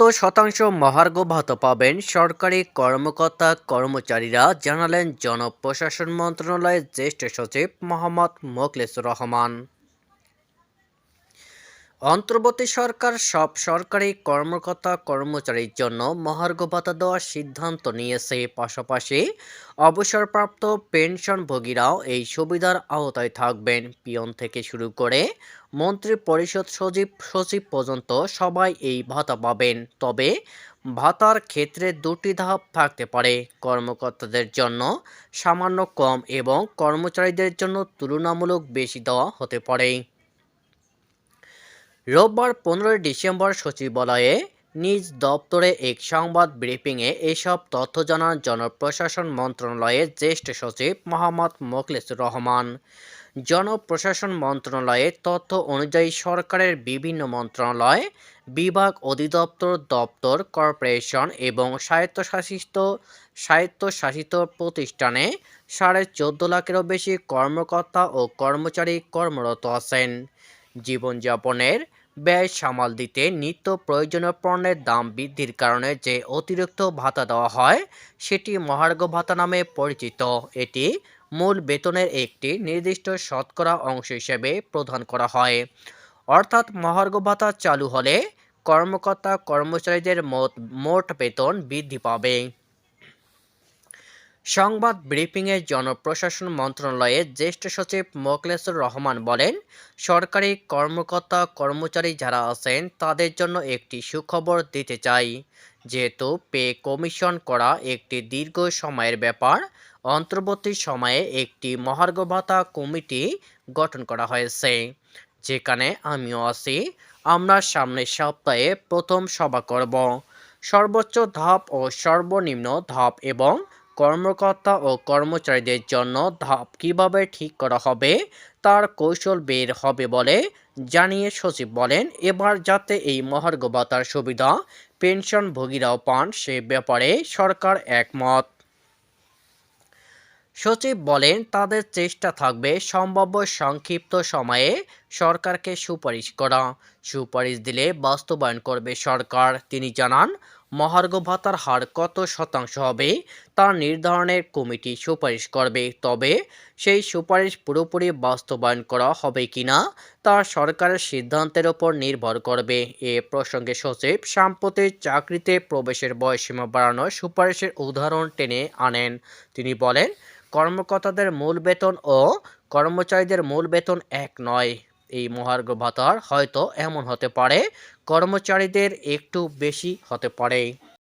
কত শতাংশ মহার্ঘ ভাতা পাবেন সরকারি কর্মকর্তা কর্মচারীরা, জানালেন জনপ্রশাসন মন্ত্রণালয়ের জ্যেষ্ঠ সচিব মোহাম্মদ মোখলেসুর রহমান। অন্তর্বর্তী সরকার সব সরকারি কর্মকর্তা কর্মচারীর জন্য মহার্ঘ ভাতা দেওয়ার সিদ্ধান্ত নিয়েছে। পাশাপাশি অবসরপ্রাপ্ত পেনশনভোগীরাও এই সুবিধার আওতায় থাকবেন। পিয়ন থেকে শুরু করে মন্ত্রী পরিষদ সচিব সচিব পর্যন্ত সবাই এই ভাতা পাবেন। তবে ভাতার ক্ষেত্রে দুটি ধাপ থাকতে পারে। কর্মকর্তাদের জন্য সামান্য কম এবং কর্মচারীদের জন্য তুলনামূলক বেশি দেওয়া হতে পারে। রোববার পনেরোই ডিসেম্বর সচিবালয়ে নিজ দপ্তরে এক সংবাদ ব্রিফিংয়ে এসব তথ্য জানান জনপ্রশাসন মন্ত্রণালয়ের জ্যেষ্ঠ সচিব মোহাম্মদ মোখলেসুর রহমান। জনপ্রশাসন মন্ত্রণালয়ের তথ্য অনুযায়ী সরকারের বিভিন্ন মন্ত্রণালয়, বিভাগ অধিদপ্তর, দপ্তর, কর্পোরেশন এবং স্বায়ত্তশাসিত স্বায়ত্তশাসিত প্রতিষ্ঠানে সাড়ে চোদ্দ লাখেরও বেশি কর্মকর্তা ও কর্মচারী কর্মরত আছেন। জীবনযাপনের ব্যয় সামাল দিতে নিত্য প্রয়োজনীয় পণ্যের দাম বৃদ্ধির কারণে যে অতিরিক্ত ভাতা দেওয়া হয়, সেটি মহার্ঘ ভাতা নামে পরিচিত। এটি মূল বেতনের একটি নির্দিষ্ট শতকরা অংশ হিসেবে প্রদান করা হয়। অর্থাৎ মহার্ঘ ভাতা চালু হলে কর্মকর্তা কর্মচারীদের মোট মোট বেতন বৃদ্ধি পাবে। সংবাদ ব্রিফিংয়ে জনপ্রশাসন মন্ত্রণালয়ের জ্যেষ্ঠ সচিব মোখলেসুর রহমান বলেন, সরকারি কর্মকর্তা কর্মচারী যারা আছেন তাদের জন্য একটি সুখবর দিতে চাই। যেহেতু পে কমিশন করা একটি দীর্ঘ সময়ের ব্যাপার, অন্তর্বর্তী সময়ে একটি মহার্ঘ ভাতা কমিটি গঠন করা হয়েছে। যেখানে আমিও আছি, আমরা সামনের সপ্তাহে প্রথম সভা করব। সর্বোচ্চ ধাপ ও সর্বনিম্ন ধাপ এবং কর্মকর্তা ও কর্মচারীদের জন্য ধাপ কীভাবে ঠিক করা হবে, তার কৌশল বের হবে বলে জানিয়ে সচিব বলেন, এবার যাতে এই মহার্ঘ ভাতার সুবিধা পেনশনভোগীরাও পান সে ব্যাপারে সরকার একমত। সচিব বলেন, তাদের চেষ্টা থাকবে সম্ভাব্য সংক্ষিপ্ত সময়ে সরকারকে সুপারিশ করা। সুপারিশ দিলে বাস্তবায়ন করবে সরকার, তিনি জানান মহার্ঘ ভাতার হার কত শতাংশ হবে তা নির্ধারণের কমিটি সুপারিশ করবে। তবে সেই সুপারিশ পুরোপুরি বাস্তবায়ন করা হবে কিনা তা সরকারের সিদ্ধান্তের ওপর নির্ভর করবে। এ প্রসঙ্গে সচিব সাম্প্রতিক চাকরিতে প্রবেশের বয়সীমা বাড়ানোর সুপারিশের উদাহরণ টেনে আনেন। তিনি বলেন, কর্মকর্তাদের মূল বেতন ও কর্মচারীদের মূল বেতন এক নয়। এই মহার্ঘ ভাতার হয়তো এমন হতে পারে। কর্মচারীদের একটু বেশি হতে পারে।